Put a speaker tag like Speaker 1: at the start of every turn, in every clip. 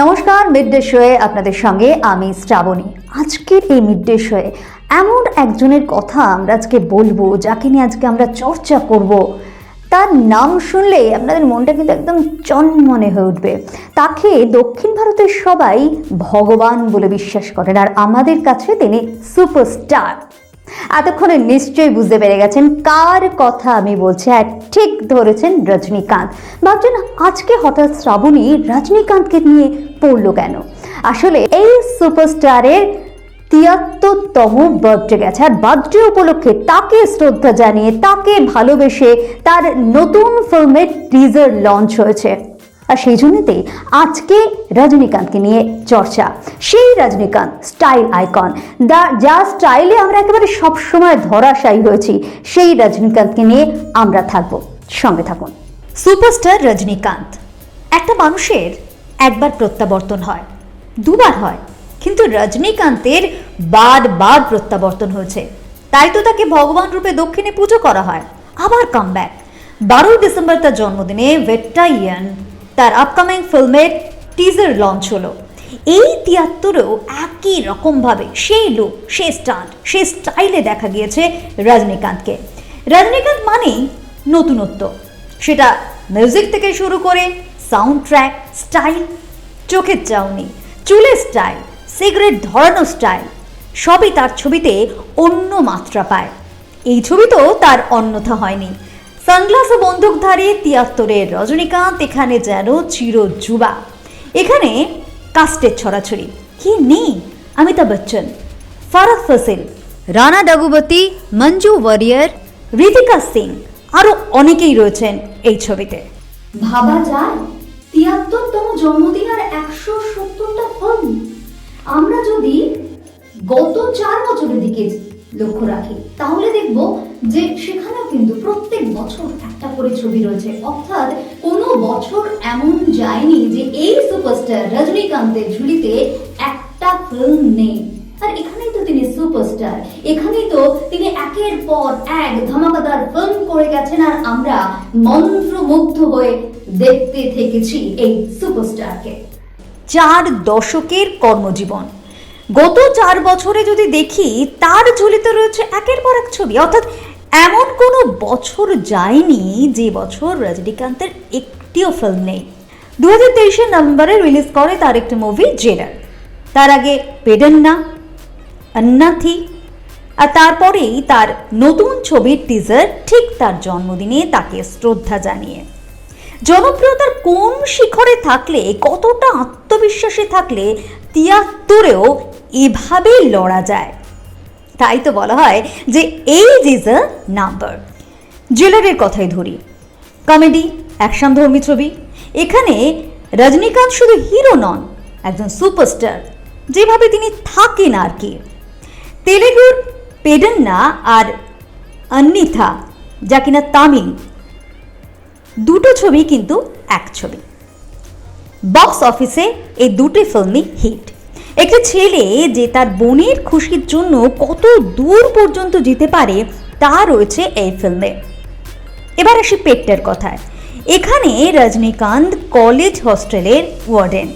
Speaker 1: নমস্কার mid day শোয়ে আপনাদের সঙ্গে আমি শ্রাবণী। আজকের এই মিড ডে শোয়ে এমন একজনের কথা আমরা আজকে বলব, যাকে নিয়ে আজকে আমরা চর্চা করব। তার নাম শুনলে আপনাদের মনটা কিন্তু একদম চনমনে হয়ে উঠবে। তাকে দক্ষিণ ভারতের সবাই ভগবান বলে বিশ্বাস করেন, আর আমাদের কাছে তিনি সুপারস্টার এতক্ষণে নিশ্চয়ই বুঝতে পেরে গেছেন কার কথা আমি বলছি। আর ঠিক ধরেছেন রজনীকান্ত। ভাবছেন আজকে হঠাৎ শ্রাবণী রজনীকান্তকে নিয়ে পড়ল কেন? আসলে এই সুপারস্টারের তিয়াত্তরতম বার্থডে গেছে। আর বার্থডে উপলক্ষে তাকে শ্রদ্ধা জানিয়ে, তাকে ভালোবেসে তার নতুন ফিল্মের টিজার লঞ্চ হয়েছে। আর সেই জন্যতেই আজকে রজনীকান্তকে নিয়ে চর্চা। সেই রজনীকান্ত স্টাইল আইকন। দা, যা স্টাইলে আমরা একেবারে সবসময় ধরাশায়ী হয়েছি, সেই রজনীকান্তকে নিয়ে আমরা থাকব। সঙ্গে থাকুন। সুপারস্টার রজনীকান্ত। একটা মানুষের একবার প্রত্যাবর্তন হয়, দুবার হয়, কিন্তু রজনীকান্তের বারবার প্রত্যাবর্তন হয়েছে। তাই তো তাকে ভগবান রূপে দক্ষিণে পুজো করা হয়। আবার কামব্যাক বারোই ডিসেম্বর তার জন্মদিনে ভেট্টাইয়ান তার আপকামিং ফিল্মের টিজার লঞ্চ হলো। এই তিয়াত্তরেও একই রকমভাবে সেই লুক সেই স্টান্ট সেই স্টাইলে দেখা গিয়েছে রজনীকান্তকে। রজনীকান্ত মানেই নতুনত্ব। সেটা মিউজিক থেকে শুরু করে সাউন্ড ট্র্যাক স্টাইল চোখের চাউনি, চুলের স্টাইল সিগারেট ধরানো স্টাইল সবই তার ছবিতে অন্য মাত্রা পায়। এই ছবিতেও তার অন্যথা হয়নি। সানগ্লাস ও বন্দুকধারী তিয়াত্তরের রজনীকান্ত, এখানে যেন চির যুবা। এখানে কাস্টের ছড়াছড়ি। কি নেই? অমিতাভ বচ্চন ফারাদ ফসিল, রানা ডাগুবতী মঞ্জু ওয়ারিয়ার ঋতিকা সিং আরও অনেকেই রয়েছেন এই ছবিতে।
Speaker 2: ভাবা যায়, তিয়াত্তরতম জন্মদিন আর একশো সত্তরটা ফিল্ম আমরা যদি গত চার বছরের দিকে লক্ষ্য রাখি। তাহলে দেখব যে সেখানেও কিন্তু প্রত্যেক বছর একটা করে ছবি রয়েছে। অর্থাৎ কোনো বছর এমন যায়নি যে এই সুপারস্টার রজনীকান্তের ঝুলিতে একটা ফিল্ম নেই। আর এখানেই তো তিনি সুপারস্টার। এখানেই তো তিনি একের পর এক ধামাকাদার ফিল্ম করে গেছেন আর আমরা মন্ত্রমুগ্ধ হয়ে দেখতে থেকেছি এই সুপারস্টারকে।
Speaker 1: চার দশকের কর্মজীবন। গত চার বছরে যদি দেখি, তার ঝুলিতে রয়েছে একের পর এক ছবি। অর্থাৎ এমন কোনো বছর যায়নি যে বছর রজনীকান্তের একটিও ফিল্ম নেই। দু হাজার তেইশের নভেম্বরে রিলিজ করে তার একটি মুভি জেলার তার আগে পেডন্না অন্নাথি, আর তারপরেই তার নতুন ছবির টিজার ঠিক তার জন্মদিনে তাকে শ্রদ্ধা জানিয়ে। জনপ্রিয়তার কোন শিখরে থাকলে, কতটা আত্মবিশ্বাসী থাকলে, তিয়াত্তরেও এভাবেই লড়া যায়। তাই তো বলা হয় যে এইজ ইজ আ নাম্বার জুয়েলারির কথাই ধরি। কমেডি অ্যাকশন ধর্মী ছবি। এখানে রজনীকান্ত শুধু হিরো নন, একজন সুপারস্টার যেভাবে তিনি থাকেন আর কি। তেলেগুর পেডন্না আর অন্নিথা যা কিনা তামিল। দুটো ছবি কিন্তু এক ছবি। বক্স অফিসে এই দুটি ফিল্মই হিট একটি ছেলে যে তার বোনের খুশির জন্য কত দূর পর্যন্ত যেতে পারে, তা রয়েছে এই ফিল্মে। এবার আসি পেট্টার কথায়। এখানে রজনীকান্ত কলেজ হস্টেলের ওয়ার্ডেন।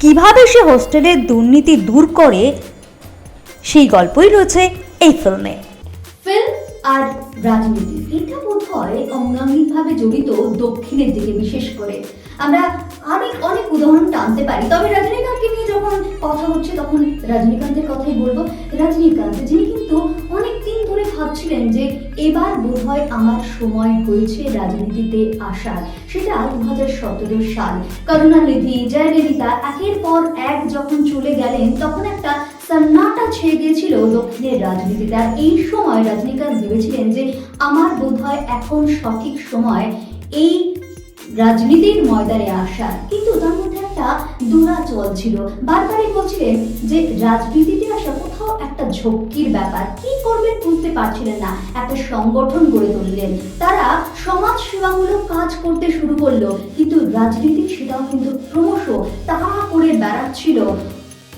Speaker 1: কীভাবে সে হোস্টেলের দুর্নীতি দূর করে, সেই গল্পই রয়েছে এই ফিল্মে।
Speaker 2: ফিল্ম আর রাজনীতি, এটা বোধ হয় অঙ্গাঙ্গিকভাবে জড়িত দক্ষিণের দিকে বিশেষ করে। আমরা অনেক অনেক উদাহরণ টানতে পারি। তবে রজনীকান্তকে নিয়ে যখন কথা হচ্ছে, তখন রজনীকান্তের কথাই বলব। রজনীকান্ত, যিনি কিন্তু অনেক দিন ধরে ভাবছিলেন যে এবার বোধ আমার সময় হয়েছে রাজনীতিতে আসার। সেটা দু হাজার সতেরো সাল। করুণানিধি, জয়ললিতা, একের পর এক যখন চলে গেলেন, তখন একটা সন্নাটা ছেয়ে গিয়েছিল দক্ষিণের রাজনীতিতে। আর এই সময় রজনীকান্ত ভেবেছিলেন যে আমার বোধ হয় এখন সঠিক সময় এই রাজনীতির ময়দানে আসার কিন্তু তার মধ্যে একটা দুরাচল ছিল। বারবারই বলছিলেন যে, রাজনীতিতে আসা কোথাও একটা ঝক্কির ব্যাপার। কি করবেন বুঝতে পারছিলেন না। একটা সংগঠন গড়ে তুললেন। তারা সমাজ সেবামূলক কাজ করতে শুরু করল। কিন্তু রাজনীতি সেটাও কিন্তু ক্রমশ তাড়া করে বেড়াচ্ছিল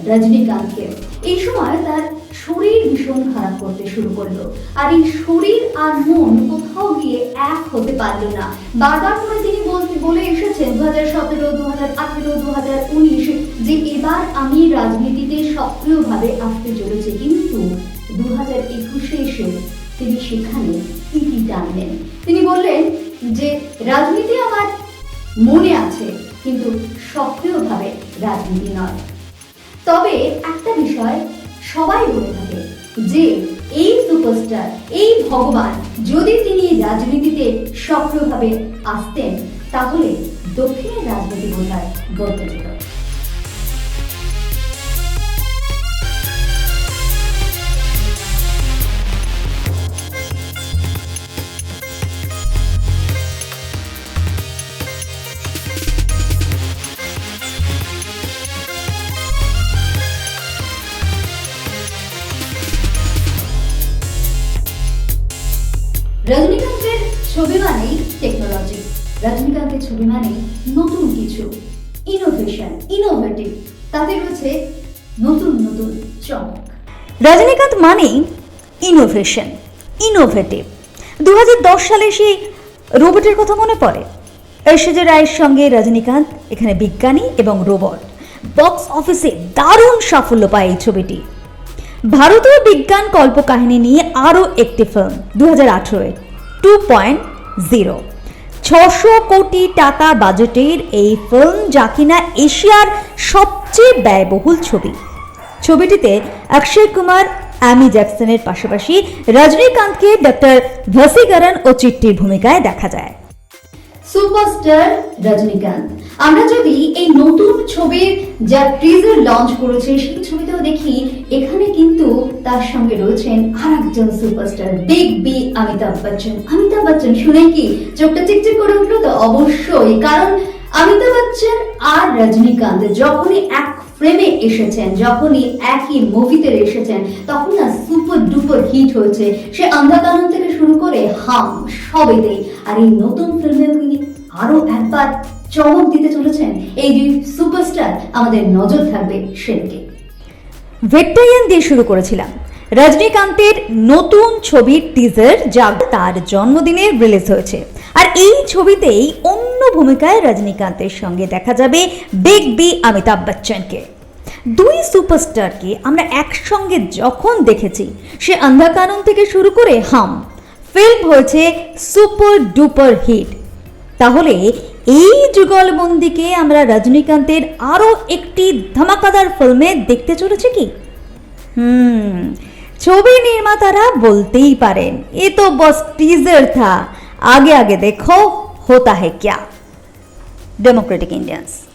Speaker 2: রজনীকান্তকে। এই সময় তার শরীর ভীষণ খারাপ করতে শুরু করল। আর এই শরীর আর মন কোথাও গিয়ে এক হতে পারল না। বারবার করে তিনি বলে এসেছেন দু হাজার সতেরো দু হাজার আঠেরো দু হাজার উনিশ, যে এবার আমি রাজনীতিতে সক্রিয়ভাবে আসতে চলেছে। কিন্তু দু হাজার একুশে এসে তিনি সেখানে ইতি টানলেন। তিনি বললেন যে, রাজনীতি আমার মনে আছে, কিন্তু সক্রিয়ভাবে রাজনীতি নয়। তবে একটা বিষয় সবাই বলে থাকে, যে এই সুপারস্টার, এই ভগবান যদি তিনি রাজনীতিতে সক্রিয়ভাবে আসতেন তাহলে দক্ষিণের রাজনীতি বোধহয় বদলে যেত রজনীকান্তের ছবি মানেই টেকনোলজি রজনীকান্তের ছবি মানেই নতুন কিছু ইনোভেশন ইনোভেটিভ তাতে রয়েছে নতুন নতুন চমক।
Speaker 1: রজনীকান্ত মানেই ইনোভেশন ইনোভেটিভ দু সালে সেই রোবটের কথা মনে পড়ে? ঐশ্বর্য রায়ের সঙ্গে রজনীকান্ত এখানে বিজ্ঞানী এবং রোবট বক্স অফিসে দারুণ সাফল্য পায় এই ছবিটি। ভারতীয় বিজ্ঞান কল্পকাহিনী নিয়ে আরও একটি ফিল্ম দু হাজার আঠেরোয় টু পয়েন্ট জিরো ছশো কোটি টাকা বাজেটের এই ফিল্ম যা কিনা এশিয়ার সবচেয়ে ব্যয়বহুল ছবি। ছবিটিতে অক্ষয় কুমার, অ্যামি জ্যাকসনের পাশাপাশি রজনীকান্তকে ডক্টর ভাসিকরণ ও চিট্টির ভূমিকায় দেখা যায়।
Speaker 2: সুপারস্টার রজনীকান্ত, আমরা যদি এই নতুন ছবির যা ট্রিজার লঞ্চ করেছে, সেই ছবিতেও দেখি এখানে তার সঙ্গে রয়েছেন আর একজন superstar big B Amitabh Bachchan. Amitabh Bachchan শুনে কি চোখটা চিকচিক করে উঠল? তো অবশ্যই, কারণ অমিতাভ বচ্চন আর রজনীকান্ত যখনই এক ফ্রেমে এসেছেন, যখনই একই মুভিতে এসেছেন, তখন না সুপার ডুপার হিট হয়েছে। সে অন্ধকানন থেকে শুরু করে হাম, সবেতেই। আর এই নতুন ফিল্মে তিনি আরও একবার চমক দিতে চলেছেন। এই দুই সুপারস্টার আমাদের নজর থাকবে সেদিকে।
Speaker 1: ভেক্টারিয়ান দিয়ে শুরু করেছিলাম। রজনীকান্তের নতুন ছবির টিজার যা তার জন্মদিনে রিলিজ হয়েছে। আর এই ছবিতেই অন্য ভূমিকায় রজনীকান্তের সঙ্গে দেখা যাবে বিগ বি অমিতাভ বচ্চনকে দুই সুপারস্টারকে আমরা একসঙ্গে যখন দেখেছি, সে অন্ধাকানন থেকে শুরু করে হাম ফিল্ম হয়েছে সুপার ডুপার হিট তাহলে এই যুগলবন্দিকে আমরা রজনীকান্তের আরও একটি ধামাকাদার ফিল্মে দেখতে চলেছি কি? হুম, ছবি নির্মাতারা বলতেই পারেন, এ তো বস টিজার থা। আগে আগে দেখো, হোতা হে ক্যা? Democratic Indians